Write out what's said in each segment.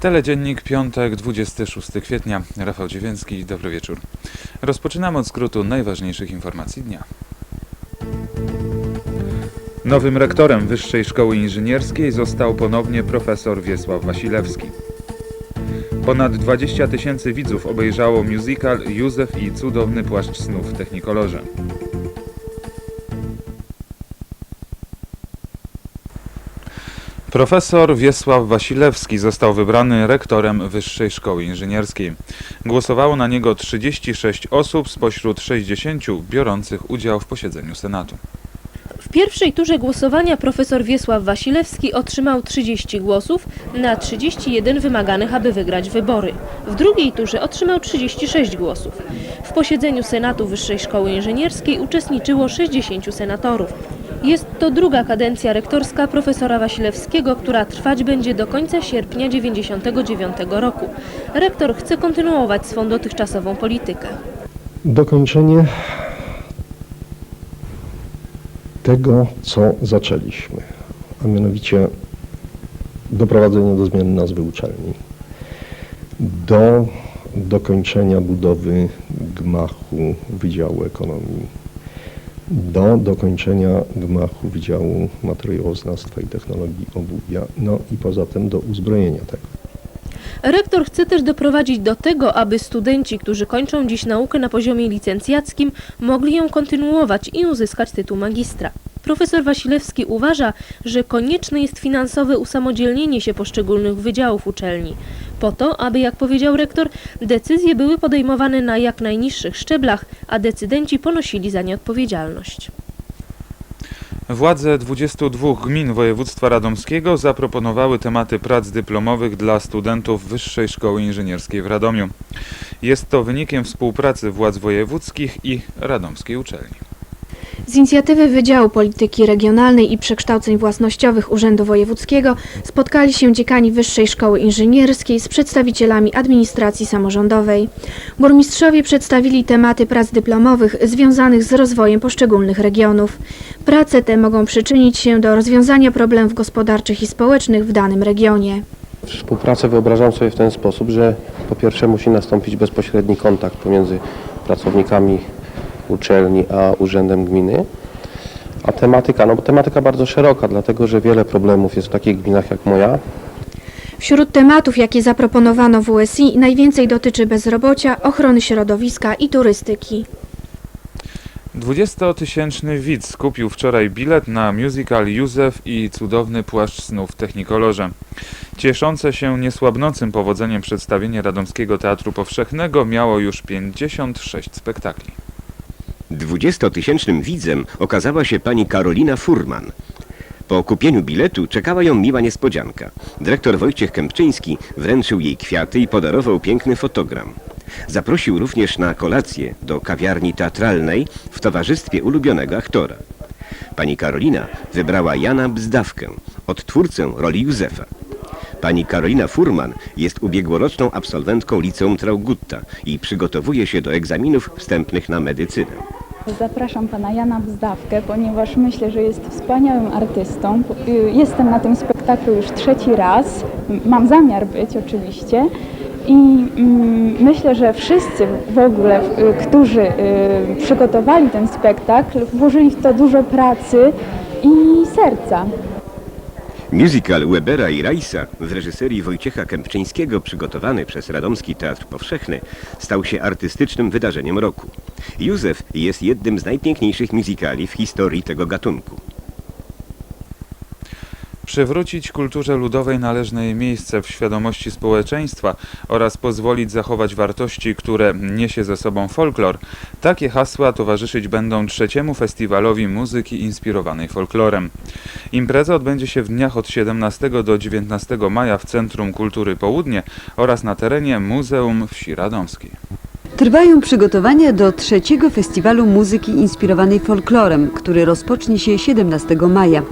Teledziennik, piątek, 26 kwietnia. Rafał Dziewięcki, dobry wieczór. Rozpoczynamy od skrótu najważniejszych informacji dnia. Nowym rektorem Wyższej Szkoły Inżynierskiej został ponownie profesor Wiesław Wasilewski. Ponad 20 tysięcy widzów obejrzało musical Józef i cudowny płaszcz snów w Technikolorze. Profesor Wiesław Wasilewski został wybrany rektorem Wyższej Szkoły Inżynierskiej. Głosowało na niego 36 osób spośród 60 biorących udział w posiedzeniu Senatu. Pierwszej turze głosowania profesor Wiesław Wasilewski otrzymał 30 głosów na 31 wymaganych, aby wygrać wybory. W drugiej turze otrzymał 36 głosów. W posiedzeniu Senatu Wyższej Szkoły Inżynierskiej uczestniczyło 60 senatorów. Jest to druga kadencja rektorska profesora Wasilewskiego, która trwać będzie do końca sierpnia 1999 roku. Rektor chce kontynuować swą dotychczasową politykę. dokończenie tego, co zaczęliśmy, a mianowicie doprowadzenie do zmiany nazwy uczelni, do dokończenia budowy gmachu Wydziału Ekonomii, do dokończenia gmachu Wydziału Materiałoznawstwa i Technologii obuwia, no i poza tym do uzbrojenia tego. Rektor chce też doprowadzić do tego, aby studenci, którzy kończą dziś naukę na poziomie licencjackim, mogli ją kontynuować i uzyskać tytuł magistra. Profesor Wasilewski uważa, że konieczne jest finansowe usamodzielnienie się poszczególnych wydziałów uczelni, po to, aby, jak powiedział rektor, decyzje były podejmowane na jak najniższych szczeblach, a decydenci ponosili za nie odpowiedzialność. Władze 22 gmin województwa radomskiego zaproponowały tematy prac dyplomowych dla studentów Wyższej Szkoły Inżynierskiej w Radomiu. Jest to wynikiem współpracy władz wojewódzkich i radomskiej uczelni. Z inicjatywy Wydziału Polityki Regionalnej i Przekształceń Własnościowych Urzędu Wojewódzkiego spotkali się dziekani Wyższej Szkoły Inżynierskiej z przedstawicielami administracji samorządowej. Burmistrzowie przedstawili tematy prac dyplomowych związanych z rozwojem poszczególnych regionów. Prace te mogą przyczynić się do rozwiązania problemów gospodarczych i społecznych w danym regionie. Współpracę wyobrażam sobie w ten sposób, że po pierwsze musi nastąpić bezpośredni kontakt pomiędzy pracownikami uczelni a urzędem gminy. A tematyka, no bo tematyka bardzo szeroka, dlatego że wiele problemów jest w takich gminach jak moja. Wśród tematów, jakie zaproponowano w USI, najwięcej dotyczy bezrobocia, ochrony środowiska i turystyki. 20-tysięczny widz kupił wczoraj bilet na musical Józef i cudowny płaszcz snów w Technikolorze. Cieszące się niesłabnącym powodzeniem przedstawienie Radomskiego Teatru Powszechnego miało już 56 spektakli. Dwudziestotysięcznym widzem okazała się pani Karolina Furman. Po kupieniu biletu czekała ją miła niespodzianka. Dyrektor Wojciech Kępczyński wręczył jej kwiaty i podarował piękny fotogram. Zaprosił również na kolację do kawiarni teatralnej w towarzystwie ulubionego aktora. Pani Karolina wybrała Jana Bzdawkę, odtwórcę roli Józefa. Pani Karolina Furman jest ubiegłoroczną absolwentką liceum Traugutta i przygotowuje się do egzaminów wstępnych na medycynę. Zapraszam pana Jana Bzdawkę, ponieważ myślę, że jest wspaniałym artystą. Y, Jestem na tym spektaklu już trzeci raz. Mam zamiar być oczywiście. I mm, myślę, że wszyscy w ogóle, y, którzy y, przygotowali ten spektakl, włożyli w to dużo pracy i serca. Musical Webera i Rajsa w reżyserii Wojciecha Kępczyńskiego przygotowany przez Radomski Teatr Powszechny stał się artystycznym wydarzeniem roku. Józef jest jednym z najpiękniejszych musicali w historii tego gatunku. Przywrócić kulturze ludowej należne jej miejsce w świadomości społeczeństwa oraz pozwolić zachować wartości, które niesie ze sobą folklor. Takie hasła towarzyszyć będą trzeciemu festiwalowi muzyki inspirowanej folklorem. Impreza odbędzie się w dniach od 17 do 19 maja w Centrum Kultury Południe oraz na terenie Muzeum Wsi Radomskiej. Trwają przygotowania do trzeciego festiwalu muzyki inspirowanej folklorem, który rozpocznie się 17 maja.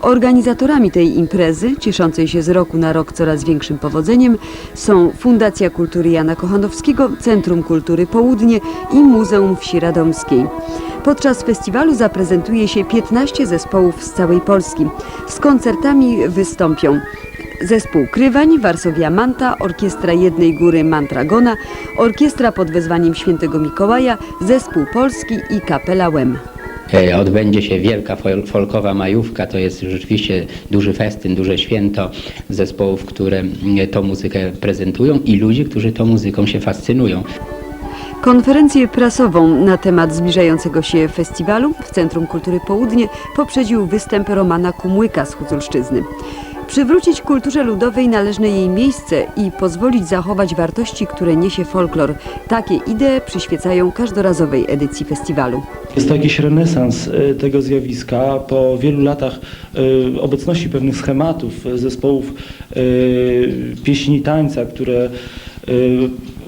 Organizatorami tej imprezy, cieszącej się z roku na rok coraz większym powodzeniem, są Fundacja Kultury Jana Kochanowskiego, Centrum Kultury Południe i Muzeum Wsi Radomskiej. Podczas festiwalu zaprezentuje się 15 zespołów z całej Polski. Z koncertami wystąpią Zespół Krywań, Warszawia Manta, Orkiestra Jednej Góry Mantragona, Orkiestra pod wezwaniem Świętego Mikołaja, Zespół Polski i Kapela Łem. E, Odbędzie się wielka fol- folkowa majówka, to jest rzeczywiście duży festyn, duże święto zespołów, które mm, tą muzykę prezentują i ludzi, którzy tą muzyką się fascynują. Konferencję prasową na temat zbliżającego się festiwalu w Centrum Kultury Południe poprzedził występ Romana Kumłyka z Huculszczyzny. Przywrócić kulturze ludowej należne jej miejsce i pozwolić zachować wartości, które niesie folklor. Takie idee przyświecają każdorazowej edycji festiwalu. Jest to jakiś renesans e, tego zjawiska po wielu latach e, obecności pewnych schematów e, zespołów pieśni tańca, które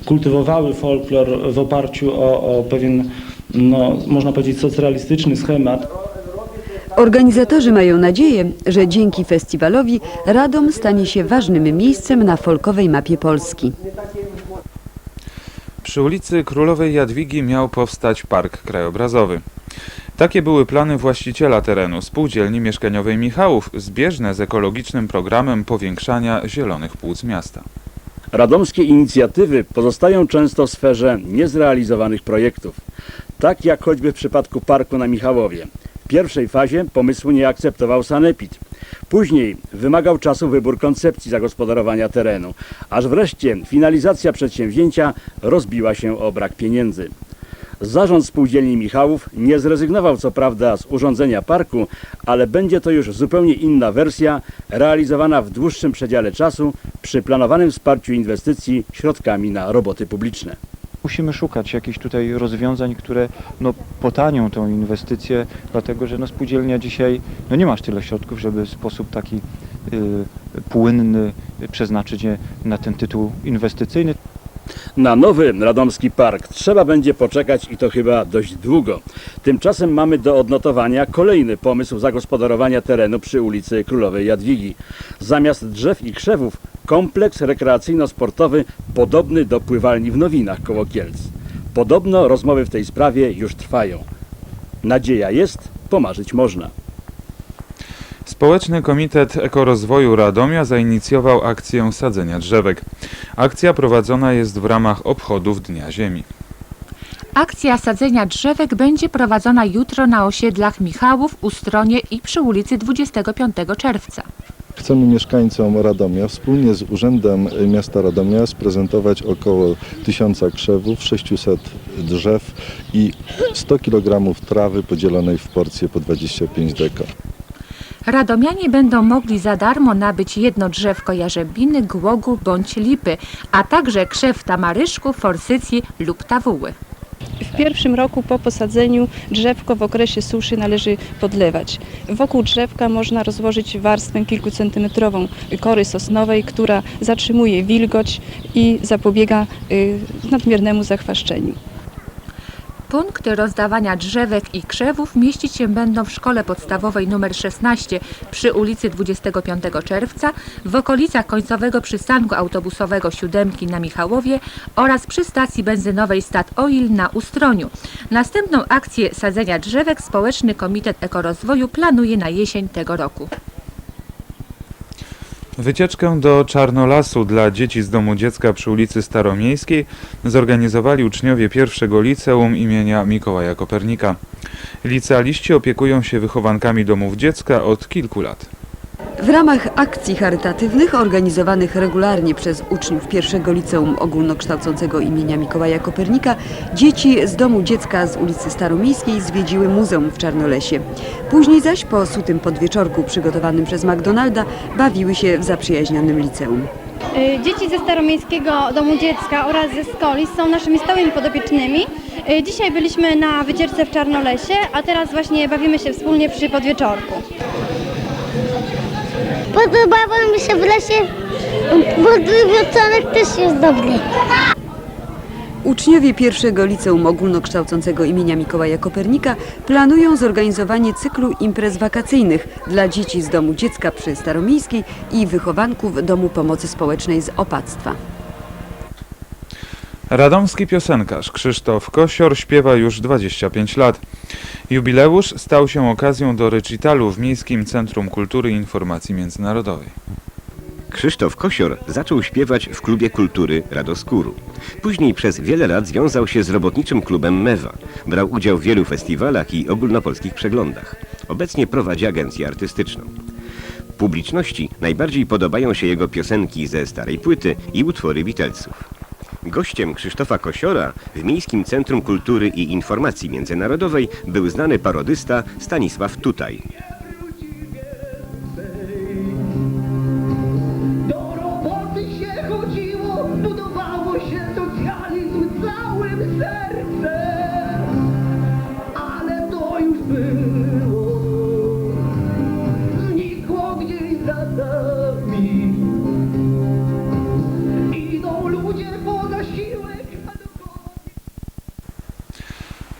kultywowały folklor w oparciu o, o pewien, no, można powiedzieć, socrealistyczny schemat. Organizatorzy mają nadzieję, że dzięki festiwalowi Radom stanie się ważnym miejscem na folkowej mapie Polski. Przy ulicy Królowej Jadwigi miał powstać park krajobrazowy. Takie były plany właściciela terenu spółdzielni mieszkaniowej Michałów, zbieżne z ekologicznym programem powiększania zielonych płuc miasta. Radomskie inicjatywy pozostają często w sferze niezrealizowanych projektów. Tak jak choćby w przypadku parku na Michałowie. W pierwszej fazie pomysłu nie akceptował Sanepid. Później wymagał czasu wybór koncepcji zagospodarowania terenu, aż wreszcie finalizacja przedsięwzięcia rozbiła się o brak pieniędzy. Zarząd spółdzielni Michałów nie zrezygnował co prawda z urządzenia parku, ale będzie to już zupełnie inna wersja, realizowana w dłuższym przedziale czasu przy planowanym wsparciu inwestycji środkami na roboty publiczne. Musimy szukać jakichś tutaj rozwiązań, które no, potanią tą inwestycję, dlatego że no, spółdzielnia dzisiaj no, nie masz tyle środków, żeby w sposób taki y, płynny przeznaczyć je na ten tytuł inwestycyjny. Na nowy radomski park trzeba będzie poczekać i to chyba dość długo. Tymczasem mamy do odnotowania kolejny pomysł zagospodarowania terenu przy ulicy Królowej Jadwigi. Zamiast drzew i krzewów kompleks rekreacyjno-sportowy podobny do pływalni w Nowinach koło Kielc. Podobno rozmowy w tej sprawie już trwają. Nadzieja jest, pomarzyć można. Społeczny Komitet Ekorozwoju Radomia zainicjował akcję sadzenia drzewek. Akcja prowadzona jest w ramach obchodów Dnia Ziemi. Akcja sadzenia drzewek będzie prowadzona jutro na osiedlach Michałów, Ustronie i przy ulicy 25 czerwca. Chcemy mieszkańcom Radomia wspólnie z Urzędem Miasta Radomia sprezentować około 1000 krzewów, 600 drzew i 100 kg trawy podzielonej w porcje po 25 deko. Radomianie będą mogli za darmo nabyć jedno drzewko jarzębiny, głogu bądź lipy, a także krzew tamaryszku, forsycji lub tawuły. W pierwszym roku po posadzeniu drzewko w okresie suszy należy podlewać. Wokół drzewka można rozłożyć warstwę kilkucentymetrową kory sosnowej, która zatrzymuje wilgoć i zapobiega y, nadmiernemu zachwaszczeniu. Punkty rozdawania drzewek i krzewów mieścić się będą w szkole podstawowej nr 16 przy ulicy 25 czerwca, w okolicach końcowego przystanku autobusowego Siódemki na Michałowie oraz przy stacji benzynowej Stat Oil na Ustroniu. Następną akcję sadzenia drzewek Społeczny Komitet Ekorozwoju planuje na jesień tego roku. Wycieczkę do Czarnolasu dla dzieci z domu dziecka przy ulicy Staromiejskiej zorganizowali uczniowie pierwszego liceum imienia Mikołaja Kopernika. Licealiści opiekują się wychowankami domów dziecka od kilku lat. W ramach akcji charytatywnych organizowanych regularnie przez uczniów pierwszego liceum ogólnokształcącego imienia Mikołaja Kopernika, dzieci z domu dziecka z ulicy Staromiejskiej zwiedziły muzeum w Czarnolesie. Później zaś po sutym podwieczorku przygotowanym przez McDonalda bawiły się w zaprzyjaźnionym liceum. Y, Dzieci ze Staromiejskiego Domu Dziecka oraz ze Skolis są naszymi stałymi podopiecznymi. Y, Dzisiaj byliśmy na wycieczce w Czarnolesie, a teraz właśnie bawimy się wspólnie przy podwieczorku. Podobało mi się w lesie, bo wieczorek też jest dobry. Uczniowie pierwszego liceum ogólnokształcącego imienia Mikołaja Kopernika planują zorganizowanie cyklu imprez wakacyjnych dla dzieci z domu dziecka przy Staromiejskiej i wychowanków Domu Pomocy Społecznej z Opactwa. Radomski piosenkarz Krzysztof Kosior śpiewa już 25 lat. Jubileusz stał się okazją do recitalu w Miejskim Centrum Kultury i Informacji Międzynarodowej. Krzysztof Kosior zaczął śpiewać w klubie kultury Radoskuru. Później przez wiele lat związał się z robotniczym klubem Mewa. Brał udział w wielu festiwalach i ogólnopolskich przeglądach. Obecnie prowadzi agencję artystyczną. Publiczności najbardziej podobają się jego piosenki ze starej płyty i utwory Beatlesów. Gościem Krzysztofa Kosiora w Miejskim Centrum Kultury i Informacji Międzynarodowej był znany parodysta Stanisław Tutaj.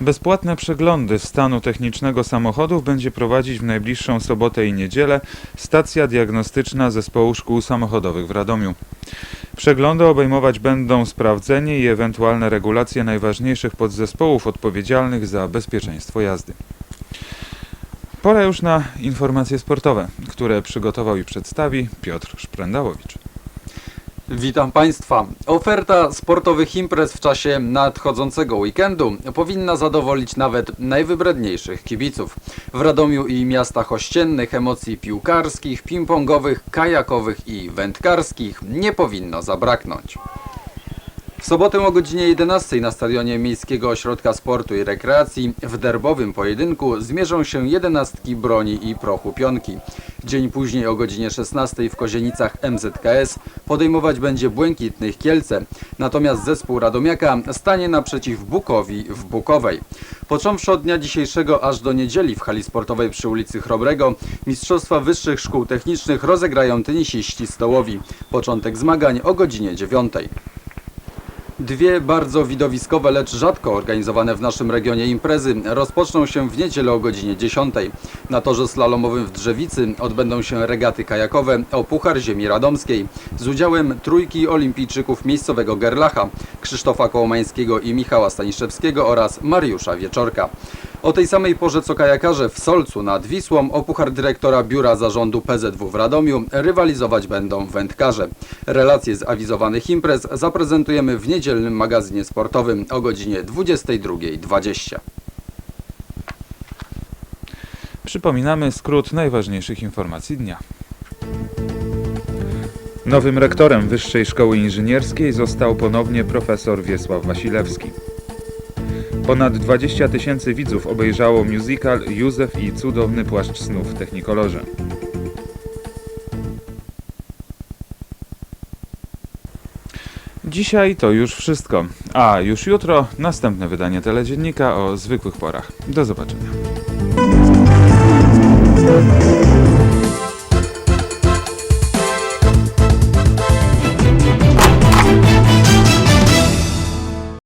Bezpłatne przeglądy stanu technicznego samochodów będzie prowadzić w najbliższą sobotę i niedzielę stacja diagnostyczna Zespołu Szkół Samochodowych w Radomiu. Przeglądy obejmować będą sprawdzenie i ewentualne regulacje najważniejszych podzespołów odpowiedzialnych za bezpieczeństwo jazdy. Pora już na informacje sportowe, które przygotował i przedstawi Piotr Szprendałowicz. Witam Państwa. Oferta sportowych imprez w czasie nadchodzącego weekendu powinna zadowolić nawet najwybredniejszych kibiców. W Radomiu i miastach ościennych emocji piłkarskich, ping-pongowych, kajakowych i wędkarskich nie powinno zabraknąć. W sobotę o godzinie 11 na stadionie Miejskiego Ośrodka Sportu i Rekreacji w derbowym pojedynku zmierzą się jedenastki broni i prochu pionki. Dzień później o godzinie 16 w Kozienicach MZKS podejmować będzie Błękitnych Kielce, natomiast zespół Radomiaka stanie naprzeciw Bukowi w Bukowej. Począwszy od dnia dzisiejszego aż do niedzieli w hali sportowej przy ulicy Chrobrego Mistrzostwa Wyższych Szkół Technicznych rozegrają tenisiści stołowi. Początek zmagań o godzinie 9. Dwie bardzo widowiskowe, lecz rzadko organizowane w naszym regionie imprezy rozpoczną się w niedzielę o godzinie 10. Na torze slalomowym w Drzewicy odbędą się regaty kajakowe o Puchar Ziemi Radomskiej z udziałem trójki olimpijczyków miejscowego Gerlacha, Krzysztofa Kołomańskiego i Michała Staniszewskiego oraz Mariusza Wieczorka. O tej samej porze co kajakarze w Solcu nad Wisłą o puchar dyrektora Biura Zarządu PZW w Radomiu rywalizować będą wędkarze. Relacje z awizowanych imprez zaprezentujemy w niedzielnym magazynie sportowym o godzinie 22.20. Przypominamy skrót najważniejszych informacji dnia. Nowym rektorem Wyższej Szkoły Inżynierskiej został ponownie profesor Wiesław Wasilewski. Ponad 20 tysięcy widzów obejrzało musical Józef i cudowny płaszcz snów w Technikolorze. Dzisiaj to już wszystko, a już jutro następne wydanie teledziennika o zwykłych porach. Do zobaczenia.